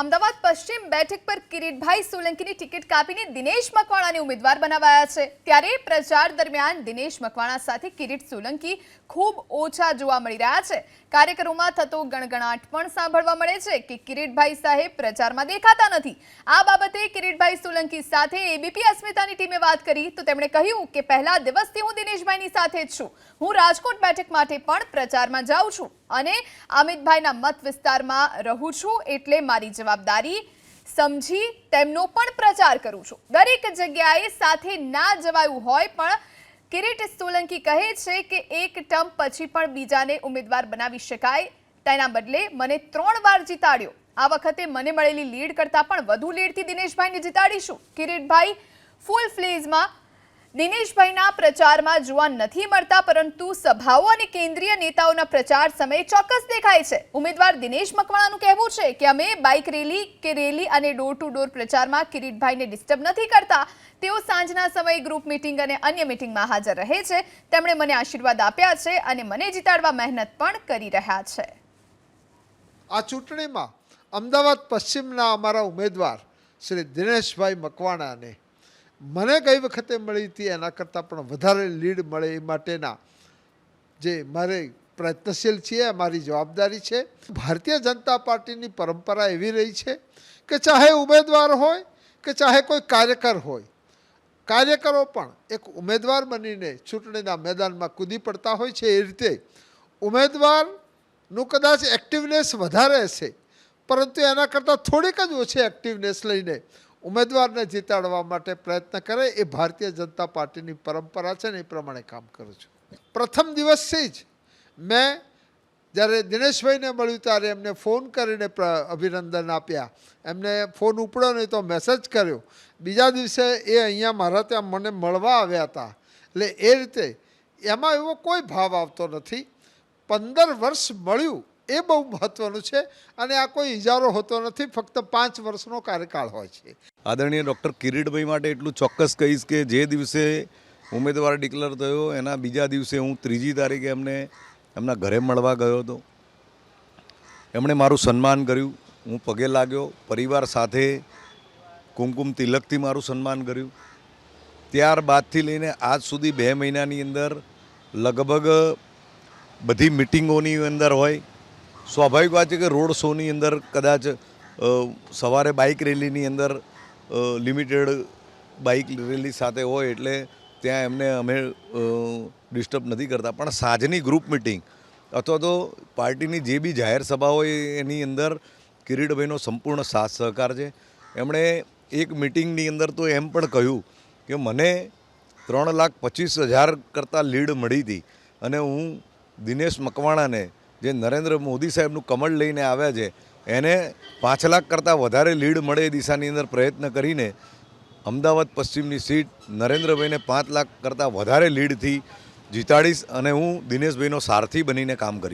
અમદાવાદ પશ્ચિમ બેઠક પર કિરીટભાઈ સોલંકીની ટિકિટ કાપીને દિનેશ મકવાણાને ઉમેદવાર બનાવાયા છે. ત્યારે પ્રચાર દરમિયાન દિનેશ મકવાણા સાથે કિરીટ સોલંકી ખૂબ ઓછા જોવા મળી રહ્યા છે. કાર્યક્રમોમાં થતો ગણગણાટ પણ સાંભળવા મળે છે કે કિરીટભાઈ સાહેબ પ્રચારમાં દેખાતા નથી. આ બાબતે કિરીટભાઈ સોલંકી સાથે એબીપી અસ્મિતાની ટીમે વાત કરી તો તેમણે કહ્યું કે પહેલા દિવસથી હું દિનેશભાઈની સાથે જ છું. હું રાજકોટ બેઠક માટે પણ પ્રચારમાં જાઉં છું. અને અમિતભાઈના મત વિસ્તારમાં રહું છું એટલે મારી જવાબદારી સમજી તેમનો પણ પ્રચાર કરું છું. દરેક જગ્યાએ સાથે ના જવાયું હોય પણ કિરીટ સોલંકી કહે છે કે એક ટર્મ પછી પણ બીજાને ઉમેદવાર બનાવી શકાય. તેના બદલે મને ત્રણ વાર જીતાડ્યો. આ વખતે મને મળેલી લીડ કરતાં પણ વધુ લીડથી દિનેશભાઈને જીતાડીશું. કિરીટભાઈ, ફૂલ ફ્લેઝમાં દિનેશભાઈના પ્રચારમાં જોવા નથી મળતા, પરંતુ સભાઓ અને કેન્દ્રીય નેતાઓના પ્રચાર સમયે ચોક્કસ દેખાય છે. ઉમેદવાર દિનેશ મકવાણાનું કહેવું છે કે અમે બાઇક રેલી કે રેલી અને ડોર ટુ ડોર પ્રચારમાં કિરીટભાઈને ડિસ્ટર્બ નથી કરતા. તેઓ સાંજના સમયે ગ્રુપ મિટિંગ અને અન્ય મિટિંગમાં હાજર રહે છે. તેમણે મને આશીર્વાદ આપ્યા છે અને મને જીતાડવા મહેનત પણ કરી રહ્યા છે. આ ચૂંટણીમાં અમદાવાદ પશ્ચિમના અમારા ઉમેદવાર શ્રી દિનેશભાઈ મકવાણાને મને ગઈ વખતે મળી હતી, એના કરતાં પણ વધારે લીડ મળે એ માટેના જે મારે પ્રયત્નશીલ છીએ, મારી જવાબદારી છે. ભારતીય જનતા પાર્ટીની પરંપરા એવી રહી છે કે ચાહે ઉમેદવાર હોય કે ચાહે કોઈ કાર્યકર હોય, કાર્યકરો પણ એક ઉમેદવાર બનીને ચૂંટણીના મેદાનમાં કૂદી પડતા હોય છે એ રીતે ઉમેદવારનું કદાચ એક્ટિવનેસ વધારે હશે, પરંતુ એના કરતાં થોડીક જ ઓછી એક્ટિવનેસ લઈને ઉમેદવારને જીતાડવા માટે પ્રયત્ન કરે એ ભારતીય જનતા પાર્ટીની પરંપરા છે ને એ પ્રમાણે કામ કરું છું. પ્રથમ દિવસથી જ મેં જ્યારે દિનેશભાઈને મળ્યું ત્યારે એમને ફોન કરીને અભિનંદન આપ્યા. એમને ફોન ઉપડ્યો નહીં તો મેસેજ કર્યો. બીજા દિવસે એ અહીંયા મારા ત્યાં મને મળવા આવ્યા હતા. એટલે એ રીતે એમાં એવો કોઈ ભાવ આવતો નથી. પંદર વર્ષ મળ્યું એ બહુ મહત્ત્વનું છે અને આ કોઈ ઇજારો હોતો નથી. ફક્ત પાંચ વર્ષનો કાર્યકાળ હોય છે. આદરણીય ડૉક્ટર કિરીટભાઈ માટે એટલું ચોક્કસ કહીશ કે જે દિવસે ઉમેદવાર ડિક્લેર થયો, એના બીજા દિવસે હું ત્રીજી તારીખે એમને એમના ઘરે મળવા ગયો હતો. એમણે મારું સન્માન કર્યું. હું પગે લાગ્યો. પરિવાર સાથે કુમકુમ તિલકથી મારું સન્માન કર્યું. ત્યારબાદથી લઈને આજ સુધી બે મહિનાની અંદર લગભગ બધી મિટિંગોની અંદર હોય. સ્વાભાવિક વાત છે કે રોડ શોની અંદર કદાચ સવારે બાઇક રેલીની અંદર લિમિટેડ બાઇક રેલી સાથે હોય એટલે ત્યાં એમને અમે ડિસ્ટર્બ નથી કરતા. પણ સાંજની ગ્રુપ મિટિંગ અથવા તો પાર્ટીની જે બી જાહેર સભા હોય એની અંદર કિરીટભાઈનો સંપૂર્ણ સાથ સહકાર છે. એમણે એક મિટિંગની અંદર તો એમ પણ કહ્યું કે મને ત્રણ લાખ પચીસ હજાર કરતાં લીડ મળી હતી અને હું દિનેશ મકવાણાને, જે નરેન્દ્ર મોદી સાહેબનું કમળ લઈને આવ્યા છે એને પાંચ લાખ કરતાં વધારે લીડ મળે એ દિશાની અંદર પ્રયત્ન કરીને અમદાવાદ પશ્ચિમની સીટ નરેન્દ્રભાઈને પાંચ લાખ કરતાં વધારે લીડથી જીતાડીશ અને હું દિનેશભાઈનો સારથી બનીને કામ કરીશ.